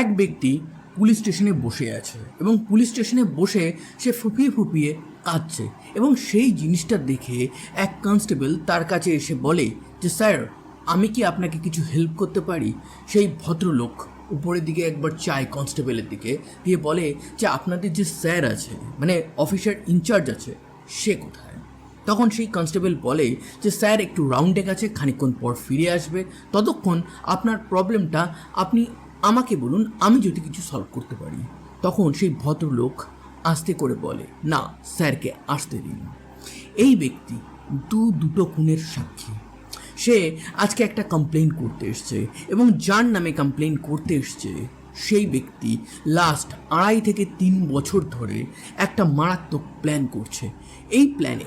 এক ব্যক্তি পুলিশ স্টেশনে বসে আছে এবং পুলিশ স্টেশনে বসে সে ফুপিয়ে ফুপিয়ে কাঁদছে এবং সেই জিনিসটা দেখে এক কনস্টেবল তার কাছে এসে বলে যে, স্যার, আমি কি আপনাকে কিছু হেল্প করতে পারি? সেই ভদ্রলোক উপরের দিকে একবার চায় কনস্টেবলের দিকে দিয়ে বলে যে, আপনাদের যে স্যার আছে মানে অফিসার ইনচার্জ আছে, সে কোথায়? তখন সেই কনস্টেবল বলে যে, স্যার, একটু রাউন্ডে গেছে খানিকক্ষণ পর ফিরে আসবে। ততক্ষণ আপনার প্রবলেমটা আপনি আমাকে বলুন, আমি যদি কিছু সলভ করতে পারি। তখন সেই ভদ্রলোক আস্তে করে বলে, না, স্যারকে আসতে দিন। এই ব্যক্তি দু দুটো খুনের সাক্ষী। সে আজকে একটা কমপ্লেন করতে এসছে এবং যার নামে কমপ্লেন করতে এসছে, সেই ব্যক্তি লাস্ট আড়াই থেকে তিন বছর ধরে একটা মারাত্মক প্ল্যান করছে। এই প্ল্যানে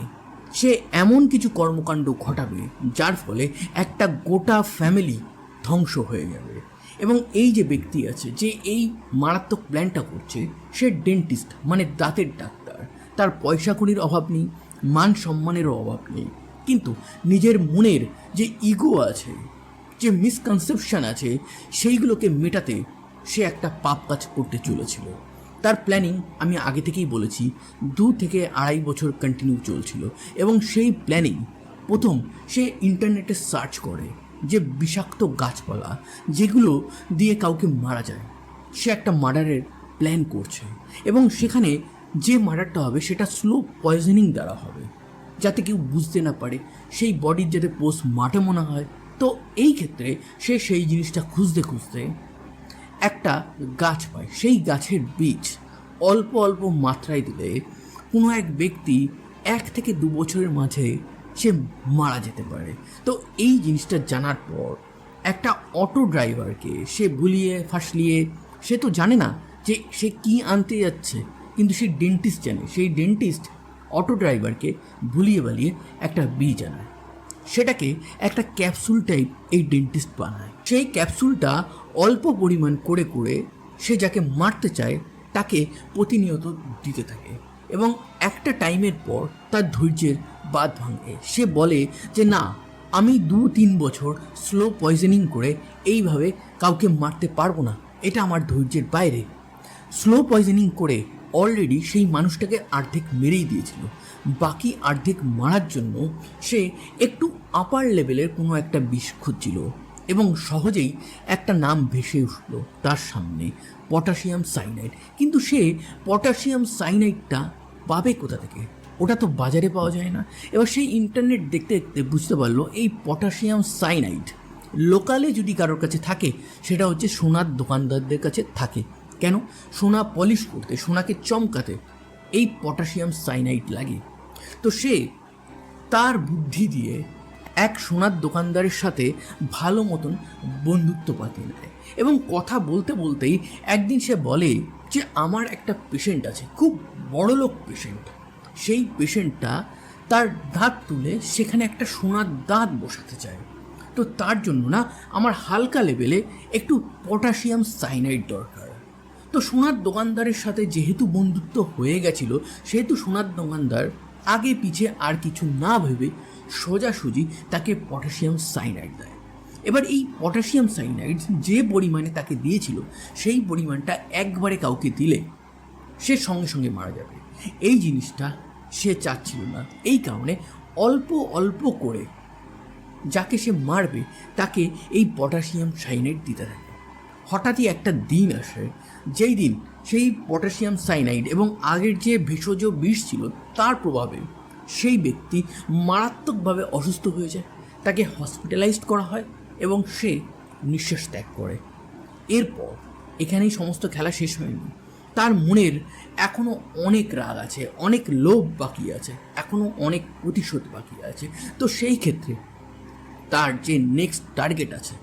সে এমন কিছু কর্মকাণ্ড ঘটাবে, যার ফলে একটা গোটা ফ্যামিলি ধ্বংস হয়ে যাবে। এবং এই যে ব্যক্তি আছে, যে এই মারাত্মক প্ল্যানটা করছে, সে ডেন্টিস্ট মানে দাঁতের ডাক্তার। তার পয়সা কড়ির অভাব নেই, মান সম্মানেরও অভাব নেই। কিন্তু নিজের মনের যে ইগো আছে, যে মিসকনসেপশন আছে, সেইগুলোকে মেটাতে সে একটা পাপ কাজ করতে চলেছিল। তার প্ল্যানিং আমি আগে থেকেই বলেছি, দু থেকে আড়াই বছর কন্টিনিউ চলছিল। এবং সেই প্ল্যানিং প্রথম সে ইন্টারনেটে সার্চ করে। যে বিষাক্ত গাছপালা যেগুলো দিয়ে কাউকে মারা যায়, সে একটা মার্ডারের প্ল্যান করছে এবং সেখানে যে মার্ডারটা হবে সেটা স্লো পয়জনিং দ্বারা হবে, যাতে কেউ বুঝতে না পারে সেই বডির যাতে পোস্ট মাঠে মনে হয়। তো এই ক্ষেত্রে সে সেই জিনিসটা খুঁজতে খুঁজতে একটা গাছ পায়। সেই গাছের বীজ অল্প অল্প মাত্রায় দিলে কোনো এক ব্যক্তি এক থেকে দু বছরের মাঝে সে মারা যেতে পারে। তো এই জিনিসটা জানার পর একটা অটো ড্রাইভারকে সে ভুলিয়ে, ফাঁসলিয়ে, সে তো জানে না যে সে কি আনতে যাচ্ছে, কিন্তু সে ডেন্টিস্ট জানে। সেই ডেন্টিস্ট অটো ড্রাইভারকে ভুলিয়ে বালিয়ে একটা বীজ আনায় সেটাকে একটা ক্যাপসুল টাইপ এই ডেন্টিস্ট বানায়। সেই ক্যাপসুলটা অল্প পরিমাণ করে করে সে যাকে মারতে চায়, তাকে প্রতিনিয়ত দিতে থাকে। এবং একটা টাইমের পর তার ধৈর্যের বাদ ভাঙে। সে বলে যে, না, আমি দু তিন বছর স্লো পয়জনিং করে এইভাবে কাউকে মারতে পারব না। এটা আমার ধৈর্যের বাইরে। স্লো পয়জনিং করে অলরেডি সেই মানুষটাকে অর্ধেক মেরেই দিয়েছিল। বাকি অর্ধেক মারার জন্য সে একটু আপার লেভেলের কোনো একটা বিষ খুঁজছিল এবং সহজেই একটা নাম ভেসে উঠল তার সামনে পটাশিয়াম সাইনাইড কিন্তু সে পটাশিয়াম সাইনাইডটা পাবে কোথা থেকে? ওটা তো বাজারে পাওয়া যায় না। এবার সেই ইন্টারনেট দেখতে দেখতে বুঝতে পারল, এই পটাশিয়াম সাইনাইড লোকালে যদি কারোর কাছে থাকে, সেটা হচ্ছে সোনার দোকানদারদের কাছে থাকে। কেন? সোনা পলিশ করতে, সোনাকে চমকাতে এই পটাশিয়াম সাইনাইড লাগে। তো সে তার বুদ্ধি দিয়ে এক সোনার দোকানদারের সাথে ভালো মতন বন্ধুত্ব পাতিয়ে নেয়। এবং কথা বলতে বলতেই একদিন সে বলে যে, আমার একটা পেশেন্ট আছে, খুব বড় লোক পেশেন্ট সেই পেশেন্টটা তার দাঁত তুলে সেখানে একটা সোনার দাঁত বসাতে চায়। তো তার জন্য না আমার হালকা লেভেলে একটু পটাশিয়াম সাইনাইড দরকার। তো সোনার দোকানদারের সাথে যেহেতু বন্ধুত্ব হয়ে গেছিল, সেহেতু সোনার দোকানদার আগে পিছে আর কিছু না ভেবে সোজাসুজি তাকে পটাশিয়াম সাইনাইড দেয়। এবার এই পটাশিয়াম সাইনাইড যে পরিমাণে তাকে দিয়েছিল, সেই পরিমাণটা একবারে কাউকে দিলে সে সঙ্গে সঙ্গে মারা যাবে। এই জিনিসটা সে চাচ্ছিল না। এই কারণে অল্প অল্প করে যাকে সে মারবে, তাকে এই পটাশিয়াম সাইনাইড দিতে থাকে। হঠাৎই একটা দিন আসে, যেই দিন সেই পটাশিয়াম সাইনাইড এবং আগের যে ভেষজ বিষ ছিল, তার প্রভাবে সেই ব্যক্তি মারাত্মকভাবে অসুস্থ হয়ে যায়। তাকে হসপিটালাইজড করা হয় এবং সে নিঃশ্বাস ত্যাগ করে। এরপর এখানেই সমস্ত খেলা শেষ হয়নি। তার মনের এখনও অনেক রাগ আছে, অনেক লোভ বাকি আছে এখনও অনেক প্রতিশোধ বাকি আছে। তো সেই ক্ষেত্রে তার যে নেক্সট টার্গেট আছে,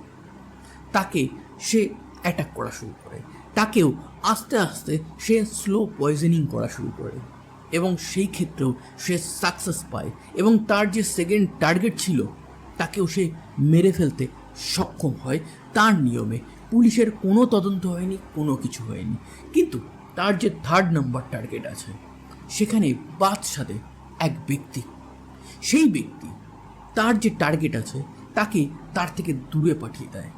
তাকে সে অ্যাটাক করা শুরু করে। তাকেও আস্তে আস্তে সে স্লো পয়জনিং করা শুরু করে এবং সেই ক্ষেত্রেও সে সাকসেস পায় এবং তার যে সেকেন্ড টার্গেট ছিল, তাকেও সে মেরে ফেলতে সক্ষম হয়। তার নিয়মে পুলিশের কোনো তদন্ত হয়নি, কোনো কিছু হয়নি। কিন্তু তার যে থার্ড নাম্বার টার্গেট আছে, সেখানে বাদশাদে এক ব্যক্তি। সেই ব্যক্তি তার যে টার্গেট আছে, তাকে তার থেকে দূরে পাঠিয়ে দেয়।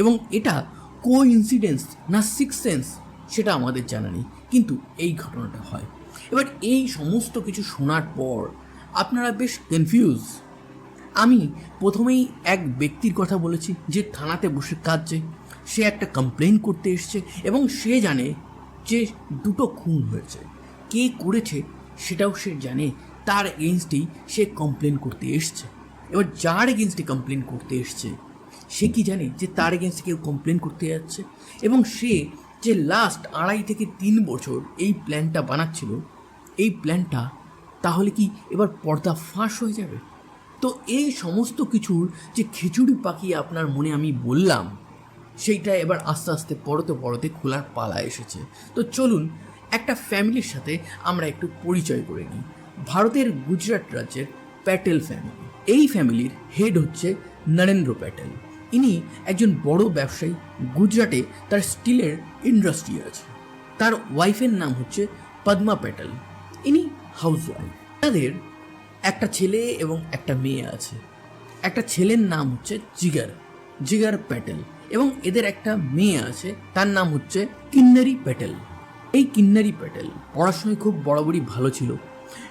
এবং এটা কো ইনসিডেন্স না সিক্স সেন্স সেটা আমাদের জানা নেই, কিন্তু এই ঘটনাটা হয়। এবার এই সমস্ত কিছু শোনার পর আপনারা বেশ কনফিউজ আমি প্রথমেই এক ব্যক্তির কথা বলেছি, যে থানাতে বসে কাঁদছে। সে একটা কমপ্লেন করতে এসছে এবং সে জানে যে দুটো খুন হয়েছে, কে করেছে সেটাও সে জানে, তার এগেনস্টেই সে কমপ্লেন করতে এসছে। এবার যার এগেনস্টে কমপ্লেন করতে এসছে, সে কি জানে যে তার এগেনস্টে কেউ কমপ্লেন করতে যাচ্ছে? এবং সে যে লাস্ট আড়াই থেকে তিন বছর এই প্ল্যানটা বানাচ্ছিল, এই প্ল্যানটা তাহলে কি এবার পর্দা ফাঁস হয়ে যাবে? তো এই সমস্ত কিছুর যে খিচুড়ি পাকিয়ে আপনার মনে আমি বললাম সেইটা এবার আস্তে আস্তে পড়তে পড়তে খোলার পালা এসেছে। তো চলুন একটা ফ্যামিলির সাথে আমরা একটু পরিচয় করে নিই। ভারতের গুজরাট রাজ্যের প্যাটেল ফ্যামিলি। এই ফ্যামিলির হেড হচ্ছে নরেন্দ্র প্যাটেল। ইনি একজন বড় ব্যবসায়ী। গুজরাটে তার স্টিলের ইন্ডাস্ট্রি আছে। তার ওয়াইফের নাম হচ্ছে পদ্মা প্যাটেল। ইনি হাউস ওয়াইফ তাদের একটা ছেলে এবং একটা মেয়ে আছে। একটা ছেলের নাম হচ্ছে জিগার। জিগার প্যাটেল। এবং এদের একটা মেয়ে আছে, তার নাম হচ্ছে কিন্নারি প্যাটেল এই কিন্নারি প্যাটেল পড়াশোনায় খুব বরাবরই ভালো ছিল।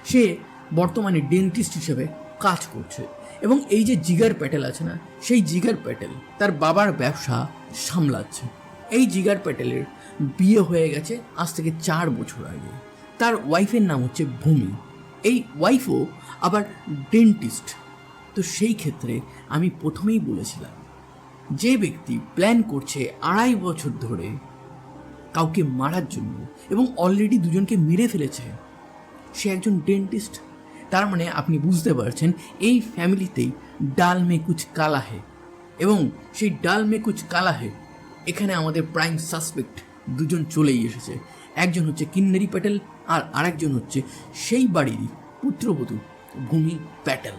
সে বর্তমানে ডেন্টিস্ট হিসেবে কাজ করছে এবং এই যে জিগার প্যাটেল আছে না, সেই জিগার প্যাটেল তার বাবার ব্যবসা সামলাচ্ছে। এই জিগার প্যাটেলের বিয়ে হয়ে গেছে আজ থেকে চার বছর আগে। তার ওয়াইফের নাম হচ্ছে ভূমি। এই ওয়াইফও আবার ডেন্টিস্ট। তো সেই ক্ষেত্রে আমি প্রথমেই বলেছিলাম যে ব্যক্তি প্ল্যান করছে আড়াই বছর ধরে কাউকে মারার জন্য এবং অলরেডি দুজনকে মেরে ফেলেছে, সে একজন ডেন্টিস্ট তার মানে আপনি বুঝতে পারছেন এই ফ্যামিলিতেই ডাল মে কুচ কালা হে এবং সেই ডাল মে কুচ কালা হে, এখানে আমাদের প্রাইম সাসপেক্ট দুজন চলেই এসেছে। একজন হচ্ছে কিন্নারি প্যাটেল আর আরেকজন হচ্ছে সেই বাড়িরই পুত্রবধূ ভূমি প্যাটেল।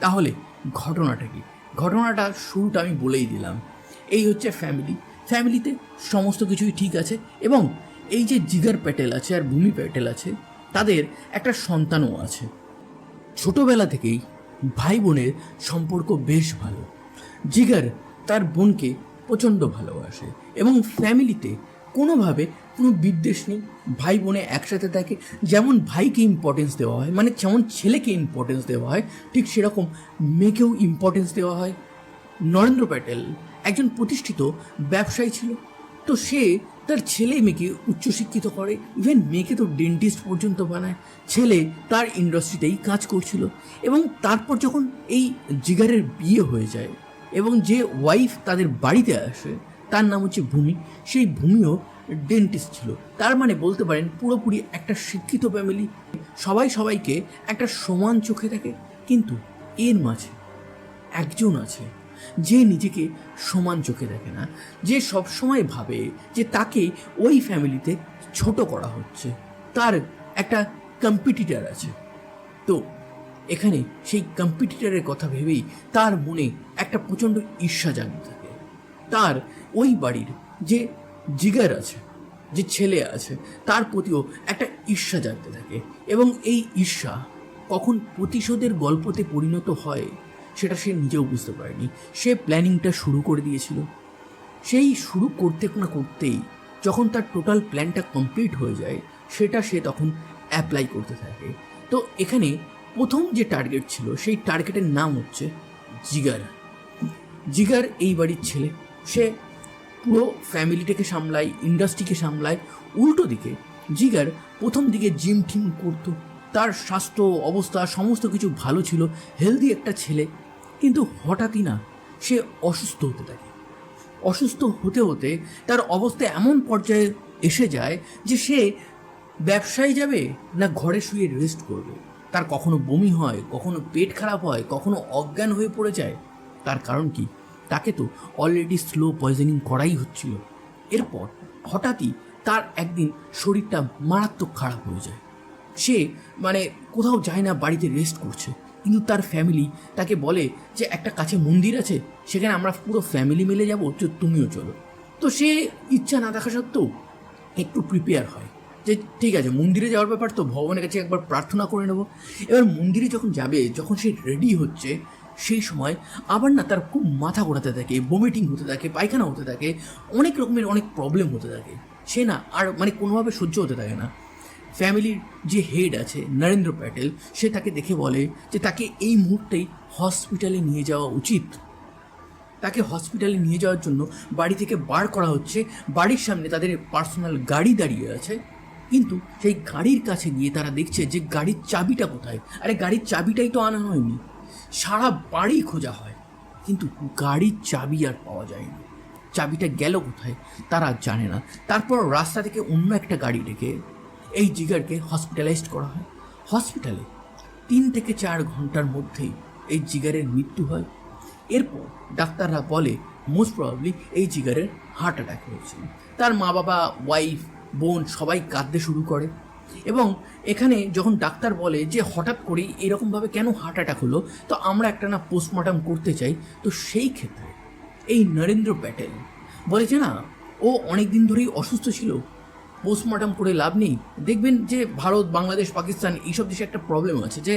তাহলে ঘটনাটা কি? ঘটনাটা শুরুটা আমি বলেই দিলাম। এই হচ্ছে ফ্যামিলি ফ্যামিলিতে সমস্ত কিছুই ঠিক আছে এবং এই যে জিগার প্যাটেল আছে আর ভূমি প্যাটেল আছে, তাদের একটা সন্তানও আছে। ছোটবেলা থেকেই ভাই বোনের সম্পর্ক বেশ ভালো। জিগার তার বোনকে প্রচণ্ড ভালোবাসে এবং ফ্যামিলিতে কোনোভাবে কোনো বিদ্বেষ নেই। ভাই বোনে একসাথে থাকে। যেমন ভাইকে ইম্পর্টেন্স দেওয়া হয় মানে যেমন ছেলেকে ইম্পর্টেন্স দেওয়া হয়, ঠিক সেরকম মেয়েকেও ইম্পর্টেন্স দেওয়া হয়। নরেন্দ্র প্যাটেল একজন প্রতিষ্ঠিত ব্যবসায়ী ছিল, তো সে তার ছেলে মেয়েকে উচ্চশিক্ষিত করে ইভেন মেয়েকে তো ডেন্টিস্ট পর্যন্ত বানায়। ছেলে তার ইন্ডাস্ট্রিতেই কাজ করছিল এবং তারপর যখন এই জিগারের বিয়ে হয়ে যায় এবং যে ওয়াইফ তাদের বাড়িতে আসে তার নাম হচ্ছে ভূমি। সেই ভূমিও ডেন্টিস্ট ছিল। তার মানে বলতে পারেন পুরোপুরি একটা শিক্ষিত ফ্যামিলি সবাই সবাইকে একটা সমান চোখে থাকে কিন্তু এর মাঝে একজন আছে যে নিজেকে সমান চোখে দেখে না। যে সবসময় ভাবে যে তাকে ওই ফ্যামিলিতে ছোট করা হচ্ছে। তার একটা কম্পিটিটার আছে। তো এখানে সেই কম্পিটিটারের কথা ভেবেই তার মনে একটা প্রচণ্ড ঈর্ষা জাগতে থাকে। তার ওই বাড়ির যে জিগার আছে, যে ছেলে আছে, তার প্রতিও একটা ঈর্ষা জাগতে থাকে। এবং এই ঈর্ষা কখন প্রতিশোধের গল্পতে পরিণত হয়, সেটা সে নিজেও বুঝতে পারেনি। সে প্ল্যানিংটা শুরু করে দিয়েছিল। সেই শুরু করতে না করতেই যখন তার টোটাল প্ল্যানটা কমপ্লিট হয়ে যায়, সেটা সে তখন অ্যাপ্লাই করতে থাকে। তো এখানে প্রথম যে টার্গেট ছিল, সেই টার্গেটের নাম হচ্ছে জিগার। জিগার এই বাড়ির ছেলে। সে পুরো ফ্যামিলিটাকে সামলায় ইন্ডাস্ট্রিকে সামলায়, উল্টো দিকে জিগার প্রথম দিকে জিম টিম করতো। তার স্বাস্থ্য অবস্থা সমস্ত কিছু ভালো ছিল হেলদি একটা ছেলে। কিন্তু হঠাৎই না, সে অসুস্থ হতে থাকে। অসুস্থ হতে হতে তার অবস্থা এমন পর্যায়ে এসে যায় যে সে ব্যবসায় যাবে না ঘরে শুয়ে রেস্ট করবে। তার কখনো বমি হয়, কখনো পেট খারাপ হয়, কখনো অজ্ঞান হয়ে পড়ে যায়। তার কারণ কি? তাকে তো অলরেডি স্লো পয়জনিং করাই হচ্ছিল। এরপর হঠাৎই তার একদিন শরীরটা মারাত্মক খারাপ হয়ে যায়। সে মানে কোথাও যায় না, বাড়িতে রেস্ট করছে। কিন্তু তার ফ্যামিলি তাকে বলে যে, একটা কাছে মন্দির আছে, সেখানে আমরা পুরো ফ্যামিলি মিলে যাব, তো তুমিও চলো। তো সে ইচ্ছা না দেখা সত্ত্বেও একটু প্রিপেয়ার হয় যে, ঠিক আছে, মন্দিরে যাওয়ার ব্যাপার তো ভগবানের কাছে একবার প্রার্থনা করে নেব। এবার মন্দিরে যখন যাবে, যখন সে রেডি হচ্ছে সেই সময় আবার না তার খুব মাথা ঘোরাতে থাকে বমিটিং হতে থাকে, পায়খানা হতে থাকে, অনেক রকমের অনেক প্রবলেম হতে থাকে। সে না আর মানে কোনোভাবে সহ্য হতে থাকে না। ফ্যামিলির যে হেড আছে নরেন্দ্র প্যাটেল সে তাকে দেখে বলে যে তাকে এই মুহূর্তেই হসপিটালে নিয়ে যাওয়া উচিত। তাকে হসপিটালে নিয়ে যাওয়ার জন্য বাড়ি থেকে বার করা হচ্ছে। বাড়ির সামনে তাদের পার্সোনাল গাড়ি দাঁড়িয়ে আছে। কিন্তু সেই গাড়ির কাছে গিয়ে তারা দেখছে যে গাড়ির চাবিটা কোথায়? আরে গাড়ির চাবিটাই তো আনা হয়নি। সারা বাড়ি খোঁজা হয়। কিন্তু গাড়ির চাবি আর পাওয়া যায়নি। চাবিটা গেল কোথায় তারা জানে না। তারপর রাস্তা থেকে অন্য একটা গাড়ি ডেকে এই জিগারকে হসপিটালাইজড করা হয়। হসপিটালে তিন থেকে চার ঘণ্টার মধ্যেই এই জিগারের মৃত্যু হয়। এরপর ডাক্তাররা বলে মোস্ট প্রবাবলি এই জিগারের হার্ট অ্যাটাক হয়েছে। তার মা বাবা ওয়াইফ বোন সবাই কাঁদতে শুরু করে। এবং এখানে যখন ডাক্তার বলে যে হঠাৎ করেই এরকমভাবে কেন হার্ট অ্যাটাক হলো, তো আমরা একটা না পোস্টমর্টম করতে চাই। তো সেই ক্ষেত্রে এই নরেন্দ্র প্যাটেল বলে যে না, ও অনেক দিন ধরেই অসুস্থ ছিল পোস্টমর্টম করে লাভ নেই। দেখবেন যে ভারত, বাংলাদেশ, পাকিস্তান এইসব দেশে একটা প্রবলেম আছে যে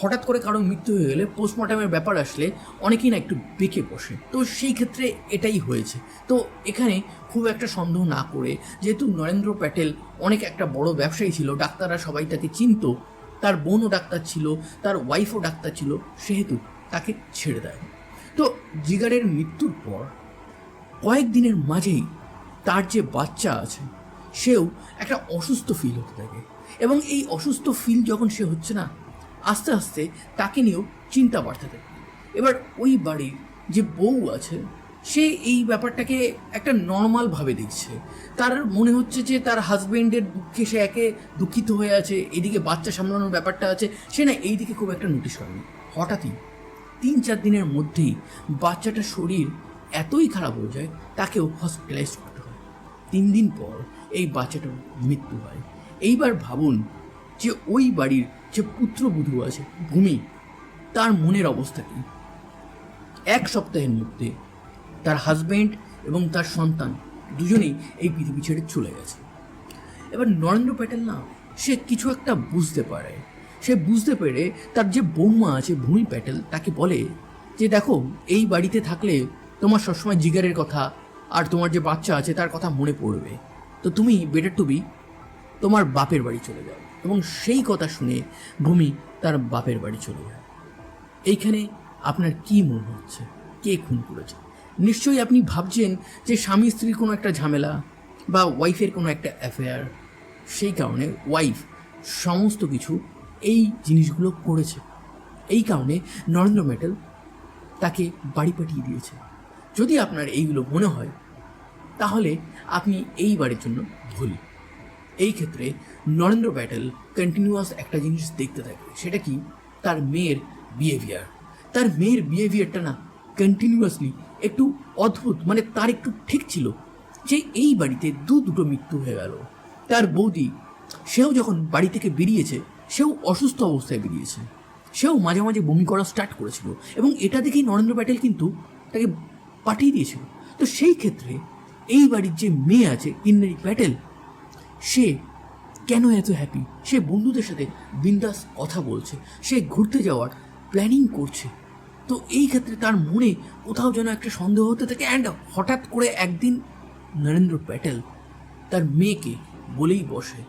হঠাৎ করে কারও মৃত্যু হয়ে গেলে পোস্টমর্টমের ব্যাপার আসলে অনেকেই না একটু বেঁকে বসে। তো সেই ক্ষেত্রে এটাই হয়েছে। তো এখানে খুব একটা সন্দেহ না করে, যেহেতু নরেন্দ্র প্যাটেল অনেক একটা বড় ব্যবসায়ী ছিল, ডাক্তাররা সবাই তাকে চিনত, তার বোনও ডাক্তার ছিল, তার ওয়াইফও ডাক্তার ছিল, সেহেতু তাকে ছেড়ে দেয়। তো জিগারের মৃত্যুর পর কয়েকদিনের মাঝেই তার যে বাচ্চা আছে, সেও একটা অসুস্থ ফিল হতে থাকে। এবং এই অসুস্থ ফিল যখন সে হচ্ছে না আস্তে আস্তে তাকে নিয়েও চিন্তা বাড়তে থাকে। এবার ওই বাড়ির যে বউ আছে, সে এই ব্যাপারটাকে একটা নর্মালভাবে দেখছে। তার মনে হচ্ছে যে তার হাজবেন্ডের দুঃখে সে একে দুঃখিত হয়ে আছে, এদিকে বাচ্চা সামলানোর ব্যাপারটা আছে, সে না এই দিকে খুব একটা নোটিশ করেনি হঠাৎই তিন চার দিনের মধ্যেই বাচ্চাটার শরীর এতই খারাপ হয়ে যায়, তাকেও হসপিটালাইজ করতে হয়। তিন দিন পর এই বাচ্চাটার মৃত্যু হয়। এইবার ভাবুন যে ওই বাড়ির যে পুত্রবধূ আছে, ভূমি, তার মনের অবস্থা কী? এক সপ্তাহের মধ্যে তার হাজবেন্ড এবং তার সন্তান দুজনেই এই পৃথিবী ছেড়ে চলে গেছে। এবার নরেন্দ্র প্যাটেল না, সে কিছু একটা বুঝতে পারে। সে বুঝতে পেরে তার যে বৌমা আছে, ভূমি প্যাটেল, তাকে বলে যে, দেখো, এই বাড়িতে থাকলে তোমার সবসময় জিগারের কথা আর তোমার যে বাচ্চা আছে, তার কথা মনে পড়বে। তো তুমি বেটার টু বি তোমার বাপের বাড়ি চলে যাও। এবং সেই কথা শুনে ভূমি তার বাপের বাড়ি চলে যায়। এইখানে আপনার কি মনে হচ্ছে? কে খুন করেছে? নিশ্চয়ই আপনি ভাবছেন যে স্বামী স্ত্রীর কোনো একটা ঝামেলা বা ওয়াইফের কোনো একটা অ্যাফেয়ার সেই কারণে ওয়াইফ সমস্ত কিছু এই জিনিসগুলো করেছে। এই কারণে নরেন্দ্র মেটেল তাকে বাড়ি পাঠিয়ে দিয়েছে। যদি আপনার এইগুলো মনে হয়, তাহলে আপনি এই বাড়ির জন্য ভুল। এই ক্ষেত্রে নরেন্দ্র প্যাটেল কন্টিনিউয়াস একটা জিনিস দেখতে থাকে সেটা কি? তার মেয়ের বিহেভিয়ার তার মেয়ের বিহেভিয়ারটা না কন্টিনিউয়াসলি একটু অদ্ভুত মানে তার একটু ঠিক ছিল যে এই বাড়িতে দু দুটো মৃত্যু হয়ে গেল। তার বৌদি, সেও যখন বাড়ি থেকে বেরিয়েছে, সেও অসুস্থ অবস্থায় বেরিয়েছে। সেও মাঝে মাঝে বমি করা স্টার্ট করেছিল এবং এটা দেখেই নরেন্দ্র প্যাটেল কিন্তু তাকে পাঠিয়ে দিয়েছিল। তো সেই ক্ষেত্রে এই বাড়ির যে মেয়ে আছে কিন্নারি প্যাটেল সে কেন এত হ্যাপি সে বন্ধুদের সাথে বিন্দাস কথা বলছে, সে ঘুরতে যাওয়ার প্ল্যানিং করছে। তো এই ক্ষেত্রে তার মনে কোথাও যেন একটা সন্দেহ হতে থাকে অ্যান্ড হঠাৎ করে একদিন নরেন্দ্র প্যাটেল তার মেয়েকে বলেই বসে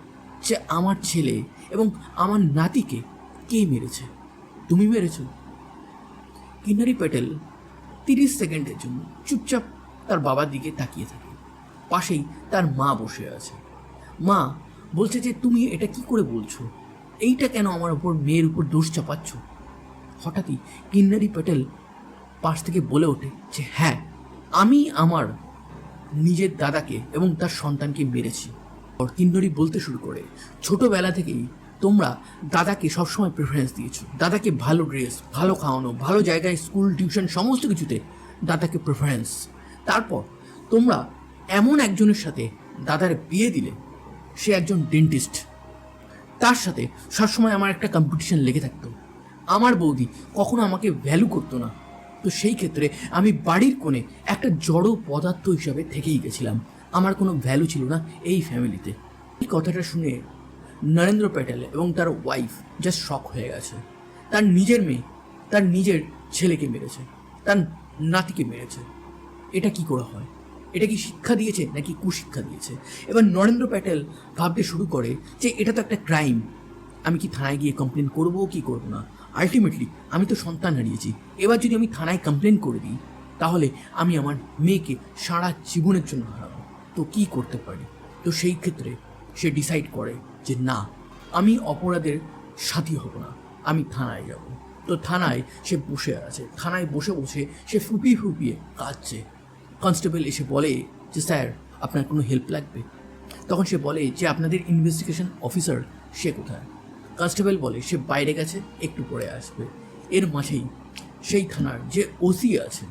যে, আমার ছেলে এবং আমার নাতিকে কে মেরেছে? তুমি মেরেছ? কিনারি প্যাটেল তিরিশ সেকেন্ডের জন্য চুপচাপ তার বাবার দিকে তাকিয়ে থাকে। পাশেই তার মা বসে আছে। মা, বলছে যে তুমি এটা কি করে বলছো? এইটা কেন আমার উপর মেয়ের উপর দোষ চাপাচ্ছ? হঠাৎই কিন্নারি প্যাটেল পাশ থেকে বলে ওঠে যে হ্যাঁ আমি আমার নিজের দাদাকে এবং তার সন্তানকে মেরেছি। কিন্নরি বলতে শুরু করে, ছোটোবেলা থেকেই তোমরা দাদাকে সবসময় প্রেফারেন্স দিয়েছ। দাদাকে ভালো ড্রেস ভালো খাওয়ানো, ভালো জায়গায় স্কুল টিউশন সমস্ত কিছুতে দাদাকে প্রেফারেন্স তারপর তোমরা এমন একজনের সাথে দাদার বিয়ে দিলে সে একজন ডেন্টিস্ট তার সাথে সবসময় আমার একটা কম্পিটিশন লেগে থাকতো। আমার বৌদি কখনো আমাকে ভ্যালু করতো না। তো সেই ক্ষেত্রে আমি বাড়ির কোণে একটা জড় পদার্থ হিসাবে থেকেই গেছিলাম। আমার কোনো ভ্যালু ছিল না এই ফ্যামিলিতে এই কথাটা শুনে নরেন্দ্র প্যাটেল এবং তার ওয়াইফ জাস্ট শখ হয়ে গেছে। তার নিজের মেয়ে, তার নিজের ছেলেকে মেরেছে। তার নাতিকে মেরেছে। এটা কি করে হয়? এটা কি শিক্ষা দিয়েছে নাকি কুশিক্ষা দিয়েছে? এবার নরেন্দ্র প্যাটেল ভাবতে শুরু করে যে এটা তো একটা ক্রাইম আমি কি থানায় গিয়ে কমপ্লেন করব, কি করব না? আলটিমেটলি আমি তো সন্তান হারিয়েছি। এবার যদি আমি থানায় কমপ্লেন করে দিই, তাহলে আমি আমার মেয়েকে সারা জীবনের জন্য হারাবো। তো কি করতে পারি? তো সেই ক্ষেত্রে সে ডিসাইড করে যে না, আমি অপরাধের সাথী হব না, আমি থানায় যাব। তো থানায় সে বসে আছে। থানায় বসে বসে সে ফুপিয়ে ফুপিয়ে কাঁদছে। কনস্টেবল এসে বলে যে, স্যার, আপনার কোনো হেল্প লাগবে? তখন সে বলে যে, আপনাদের ইনভেস্টিগেশন অফিসার সে কোথায়? কনস্টেবল বলে, সে বাইরে গেছে, একটু পরে আসবে। এর মাঝেই সেই থানার যে ওসি আছে,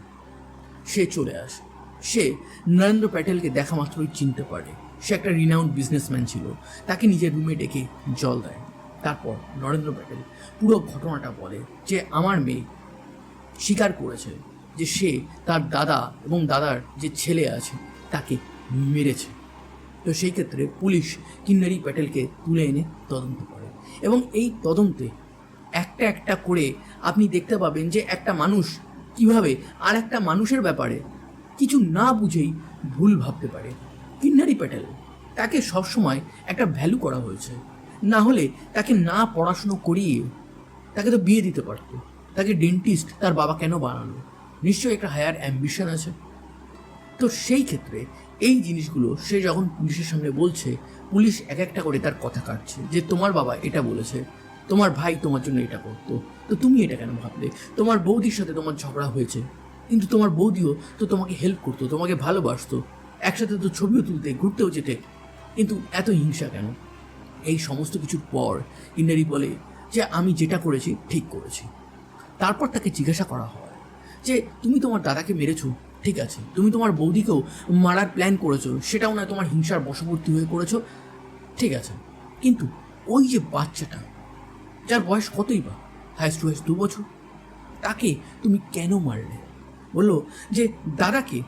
সে চলে আসে। সে নরেন্দ্র প্যাটেলকে দেখা মাত্রই চিনতে পারে। সে একটা রিনাউন্ড বিজনেসম্যান ছিল। তাকে নিজের রুমে ডেকে জল দেয়। তারপর নরেন্দ্র প্যাটেল পুরো ঘটনাটা বলে যে, আমার মেয়ে স্বীকার করেছে। যে সে তার দাদা এবং দাদার যে ছেলে আছে, তাকে মেরেছে। তো সেই ক্ষেত্রে পুলিশ কিন্নারি প্যাটেলকে তুলে এনে তদন্ত করে এবং এই তদন্তে একটা একটা করে আপনি দেখতে পাবেন যে একটা মানুষ কীভাবে আর একটা মানুষের ব্যাপারে কিছু না বুঝেই ভুল ভাবতে পারে। কিন্নারি প্যাটেল, তাকে সবসময় একটা ভ্যালু করা হয়েছে। না হলে তাকে না পড়াশুনো করিয়ে তাকে তো বিয়ে দিতে পারতো। তাকে ডেন্টিস্ট তার বাবা কেন বানালো? নিশ্চয়ই একটা হায়ার অ্যাম্বিশন আছে। তো সেই ক্ষেত্রে এই জিনিসগুলো, সে যখন পুলিশের সামনে বলছে, পুলিশ এক একটা করে তার কথা কাটছে যে, তোমার বাবা এটা বলেছে, তোমার ভাই তোমার জন্য এটা করতো। তো তুমি এটা কেন ভাবলে? তোমার বৌদির সাথে তোমার ঝগড়া হয়েছে, কিন্তু তোমার বৌদিও তো তোমাকে হেল্প করতো, তোমাকে ভালোবাসতো। একসাথে তো ছবিও তুলতে, ঘুরতেও যেতে। কিন্তু এত হিংসা কেন? এই সমস্ত কিছুর পর ইন্নারি বলে যে, আমি যেটা করেছি, ঠিক করেছি। তারপর তাকে জিজ্ঞাসা করা হয় যে তুমি তোমার দাদাকে মেরেছো, ঠিক আছে। তুমি তোমার বৌদিকেও মারার প্ল্যান করেছ, সেটাও না তোমার হিংসার বশবর্তী হয়ে করেছ, ঠিক আছে। কিন্তু ওই যে বাচ্চাটা, যার বয়স কতই বা হাইস্ট টু দু বছর তাকে তুমি কেন মারলে? বলল যে, দাদাকে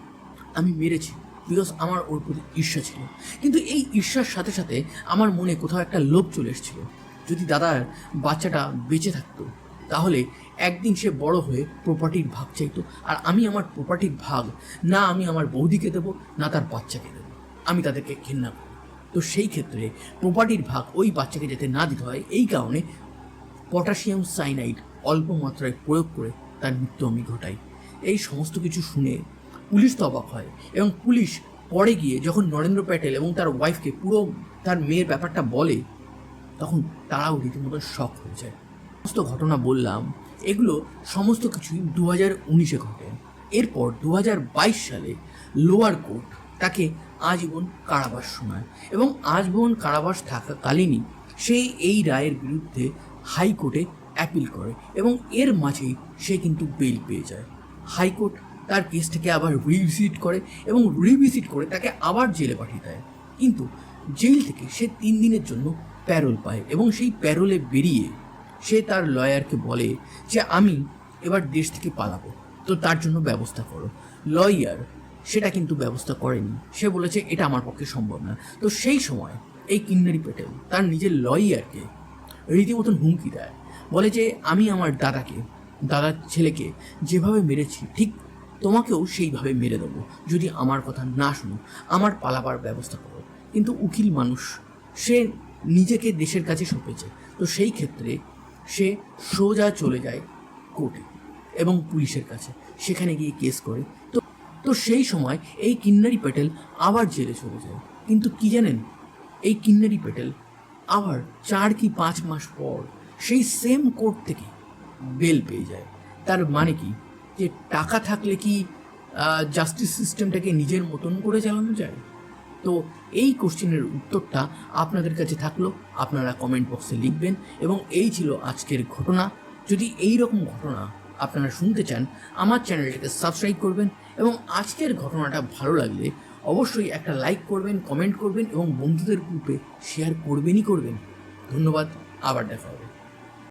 আমি মেরেছি বিকজ আমার ওর প্রতি ঈর্ষা ছিল। কিন্তু এই ঈর্ষার সাথে সাথে আমার মনে কোথাও একটা লোভ চলে এসেছিল। যদি দাদার বাচ্চাটা বেঁচে থাকতো তাহলে একদিন সে বড় হয়ে প্রপার্টির ভাগ চাইতো। আর আমি আমার প্রপার্টির ভাগ, না আমি আমার বৌদিকে দেবো, না তার বাচ্চাকে দেবো। আমি তাদেরকে ঘৃণা করি। তো সেই ক্ষেত্রে প্রপার্টির ভাগ ওই বাচ্চাকে যাতে না দিতে হয়, এই কারণে পটাশিয়াম সাইনাইড অল্প মাত্রায় প্রয়োগ করে তার মৃত্যু আমি ঘটাই। এই সমস্ত কিছু শুনে পুলিশ তো অবাক হয় এবং পুলিশ পরে গিয়ে যখন নরেন্দ্র প্যাটেল এবং তার ওয়াইফকে পুরো তার মেয়ের ব্যাপারটা বলে, তখন তারাও রীতিমতো শখ হয়ে যায়। সমস্ত ঘটনা বললাম, এগুলো সমস্ত কিছুই দু হাজার উনিশে ঘটে। এরপর দু হাজার বাইশ সালে লোয়ার কোর্ট তাকে আজীবন কারাবাস শোনায় এবং আজীবন কারাবাস থাকাকালীনই সেই এই রায়ের বিরুদ্ধে হাইকোর্টে অ্যাপিল করে এবং এর মাঝেই সে কিন্তু বেল পেয়ে যায়। হাইকোর্ট তার কেসটাকে আবার রিভিজিট করে এবং রিভিজিট করে তাকে আবার জেলে পাঠিয়ে দেয়। কিন্তু জেল থেকে সে তিন দিনের জন্য প্যারোল পায় এবং সেই প্যারোলে বেরিয়ে সে তার লয়ারকে বলে যে, আমি এবার দেশ থেকে পালাবো। তো তার জন্য ব্যবস্থা করো। লয়ার সেটা কিন্তু ব্যবস্থা করেনি। সে বলেছে, এটা আমার পক্ষে সম্ভব না। তো সেই সময় এই কিন্নারি পেটেল তার নিজের লয়ারকে রীতিমতন হুমকি দেয়। বলে যে, আমি আমার দাদাকে দাদার ছেলেকে যেভাবে মেরেছি, ঠিক তোমাকেও সেইভাবে মেরে দেবো। যদি আমার কথা না শুনো, আমার পালাবার ব্যবস্থা করো। কিন্তু উকিল মানুষ, সে নিজেকে দেশের কাছে সঁপেছে। তো সেই ক্ষেত্রে সে সোজা চলে যায় কোর্টে এবং পুলিশের কাছে। সেখানে গিয়ে কেস করে। তো তো সেই সময় এই কিন্নারি প্যাটেল আবার জেলে চলে যায়। কিন্তু কি জানেন? এই কিন্নারি প্যাটেল আবার চার কি পাঁচ মাস পর সেই সেম কোর্ট থেকে বেল পেয়ে যায়। তার মানে কি? যে টাকা থাকলে কি জাস্টিস সিস্টেমটাকে নিজের মতন করে চালানো যায়? তো এই কোশ্চেনের উত্তরটা আপনাদের কাছে থাকল, আপনারা কমেন্ট বক্সে লিখবেন এবং এই ছিল আজকের ঘটনা। যদি এই রকম ঘটনা আপনারা শুনতে চান, আমার চ্যানেলটাকে সাবস্ক্রাইব করবেন এবং আজকের ঘটনাটা ভালো লাগলে অবশ্যই একটা লাইক করবেন কমেন্ট করবেন এবং বন্ধুদের গ্রুপে শেয়ার করবেনই করবেন। ধন্যবাদ, আবার দেখা হবে।